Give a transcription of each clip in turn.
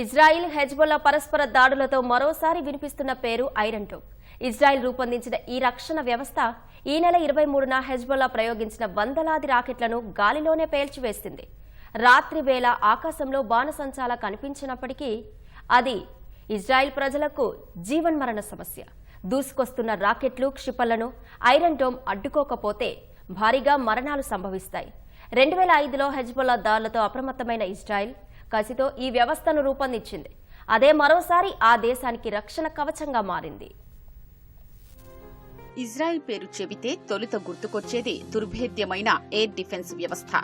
Israel Hezbollah పరస్పర దాడులతో మరోసారి వినిపిస్తున్న పేరు ఐరన్ డోమ్ ఇజ్రాయిల్ రూపొందించిన ఈ రక్షణ వ్యవస్థ ఈ నెల ఇరవై మూడున హెజ్బొల్లా ప్రయోగించిన వందలాది రాకెట్లను గాలిలోనే పేల్చివేసింది. రాత్రి వేళ ఆకాశంలో బాణసంచాల కనిపించినప్పటికీ అది ఇజ్రాయిల్ ప్రజలకు జీవన్మరణ సమస్య. దూసుకొస్తున్న రాకెట్లు క్షిపణలను ఐరన్ డోమ్ అడ్డుకోకపోతే భారీగా మరణాలు సంభవిస్తాయి. రెండు వేల ఐదులో హెజ్బొల్లా దాడులతో అప్రమత్తమైన ఇజ్రాయిల్ కసితో ఈ వ్యవస్థను రూపొందించింది. అదే మరోసారి ఆ దేశానికి రక్షణ కవచంగా మారింది. ఇజ్రాయెల్ పేరు చెబితే తొలుత గుర్తుకొచ్చేది దుర్భేద్యమైన ఎయిర్ డిఫెన్స్ వ్యవస్థ.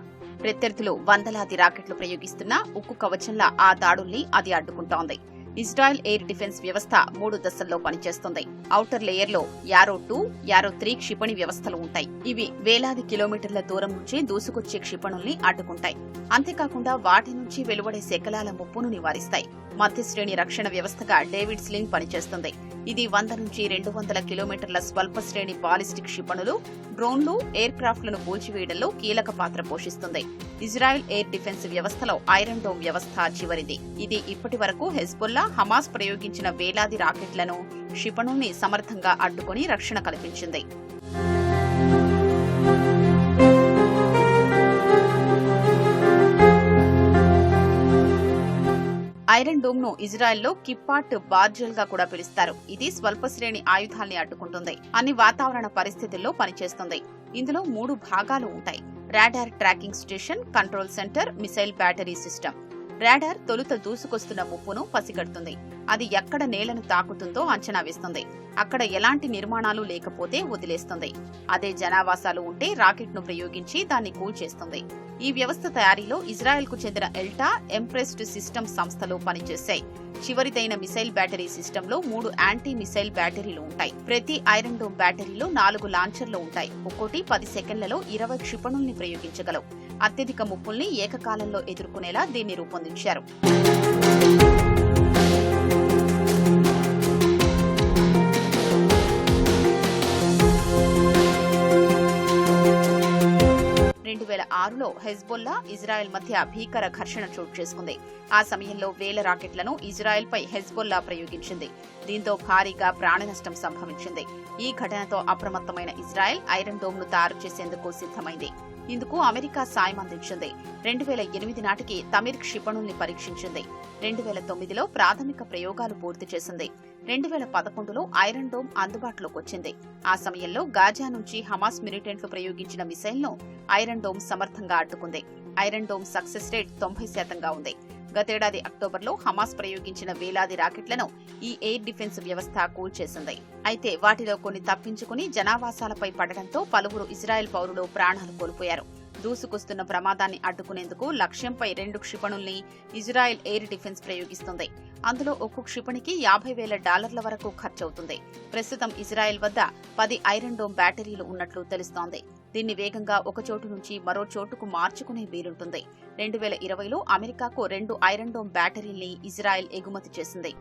ప్రత్యర్థులు వందలాది రాకెట్లు ప్రయోగిస్తున్న ఉక్కు కవచంలా ఆ దాడుల్ని అది అడ్డుకుంటోంది. ఇజ్రాయెల్ ఎయిర్ డిఫెన్స్ వ్యవస్థ మూడు దశల్లో పనిచేస్తుంది. ఔటర్ లేయర్లో యారో టూ యారో త్రీ క్షిపణి వ్యవస్థలు ఉంటాయి. ఇవి వేలాది కిలోమీటర్ల దూరం నుంచి దూసుకొచ్చే క్షిపణుల్ని అడ్డుకుంటాయి అంతేకాకుండా వాటి నుంచి వెలువడే శకలాల ముప్పును నివారిస్తాయి. మధ్య శ్రేణి రక్షణ వ్యవస్థగా డేవిడ్ స్లింగ్ పనిచేస్తుంది. ఇది వంద నుంచి రెండు వందల కిలోమీటర్ల స్వల్ప శ్రేణి బాలిస్టిక్ క్షిపణులు డ్రోన్లు ఎయిర్ క్రాఫ్ట్లను కూల్చివేయడంలో కీలక పాత్ర పోషిస్తుంది. ఇజ్రాయెల్ ఎయిర్ డిఫెన్స్ వ్యవస్థలో ఐరన్ డోమ్ వ్యవస్థ చివరిది. ఇది ఇప్పటి వరకు హెజ్బుల్లా హమాస్ ప్రయోగించిన వేలాది రాకెట్లను క్షిపణుల్ని సమర్థంగా అడ్డుకొని రక్షణ కల్పించింది. ఐరన్ డోమ్ను ఇజ్రాయెల్లో కిప్పాట్ బార్జెల్గా కూడా పిలుస్తారు. ఇది స్వల్ప శ్రేణి ఆయుధాల్ని అడ్డుకుంటుంది. అన్ని వాతావరణ పరిస్థితుల్లో పనిచేస్తుంది. ఇందులో మూడు భాగాలు ఉంటాయి. Radar tracking station control centre missile battery system. Radar తొలుత దూసుకొస్తున్న ముప్పును పసిగడుతుంది. అది ఎక్కడ నేలను తాకుతుందో అంచనా వేస్తుంది. అక్కడ ఎలాంటి నిర్మాణాలు లేకపోతే వదిలేస్తుంది. అదే జనావాసాలు ఉంటే రాకెట్ను ప్రయోగించి దాన్ని కూల్చేస్తుంది. ఈ వ్యవస్థ తయారీలో ఇజ్రాయెల్కు చెందిన ఎల్టా ఎంప్రెస్డ్ సిస్టమ్ సంస్థలు పనిచేశాయి చివరిదైన మిసైల్ బ్యాటరీ సిస్టమ్లో మూడు యాంటీ మిసైల్ బ్యాటరీలు ఉంటాయి. ప్రతి ఐరన్ డోమ్ బ్యాటరీలో నాలుగు లాంచర్లు ఉంటాయి. ఒక్కోటి పది సెకండ్లలో ఇరవై క్షిపణుల్ని ప్రయోగించగలవు. అత్యధిక ముప్పుల్ని ఏకకాలంలో ఎదుర్కొనేలా దీన్ని రూపొందించారు. రెండు వేల ఆరులో హెజ్బొల్లా ఇజ్రాయెల్ మధ్య భీకర ఘర్షణ చోటు చేసుకుంది. ఆ సమయంలో వేల రాకెట్లను ఇజ్రాయెల్పై హెజ్బొల్లా ప్రయోగించింది. దీంతో భారీగా ప్రాణ నష్టం సంభవించింది. ఈ ఘటనతో అప్రమత్తమైన ఇజ్రాయెల్ ఐరన్ డోమ్ను తయారు చేసేందుకు సిద్ధమైంది. ఇందుకు అమెరికా సాయం అందించింది. రెండు వేల ఎనిమిది నాటికి తమిర్ క్షిపణుల్ని పరీక్షించింది. రెండు వేల తొమ్మిదిలో ప్రాథమిక ప్రయోగాలు పూర్తి చేసింది. రెండు వేల పదకొండులో ఐరన్ డోమ్ అందుబాటులోకి వచ్చింది. ఆ సమయంలో గాజా నుంచి హమాస్ మిలిటెంట్లు ప్రయోగించిన మిసైల్ను ఐరన్ డోమ్ సమర్థంగా అడ్డుకుంది. ఐరన్ డోమ్ సక్సెస్ రేట్ తొంభై శాతంగా ఉంది. గతేడాది అక్టోబర్లో హమాస్ ప్రయోగించిన వేలాది రాకెట్లను ఈ ఎయిర్ డిఫెన్స్ వ్యవస్థ కూల్చేసింది. అయితే వాటిలో కొన్ని తప్పించుకుని జనావాసాలపై పడడంతో పలువురు ఇజ్రాయెల్ పౌరులు ప్రాణాలు కోల్పోయారు. దూసుకొస్తున్న ప్రమాదాన్ని అడ్డుకునేందుకు లక్ష్యంపై రెండు క్షిపణుల్ని ఇజ్రాయెల్ ఎయిర్ డిఫెన్స్ ప్రయోగిస్తుంది. అందులో ఒక్కో క్షిపణికి యాభై వేల డాలర్ల వరకు ఖర్చవుతుంది. ప్రస్తుతం ఇజ్రాయెల్ వద్ద పది ఐరన్ డోమ్ బ్యాటరీలు ఉన్నట్లు తెలుస్తోంది. దీన్ని వేగంగా ఒక చోటు నుంచి మరో చోటుకు మార్చుకునే వీలుంటుంది. రెండు వేల ఇరవైలో అమెరికాకు రెండు ఐరన్ డోమ్ బ్యాటరీల్ని ఇజ్రాయెల్ ఎగుమతి చేసింది.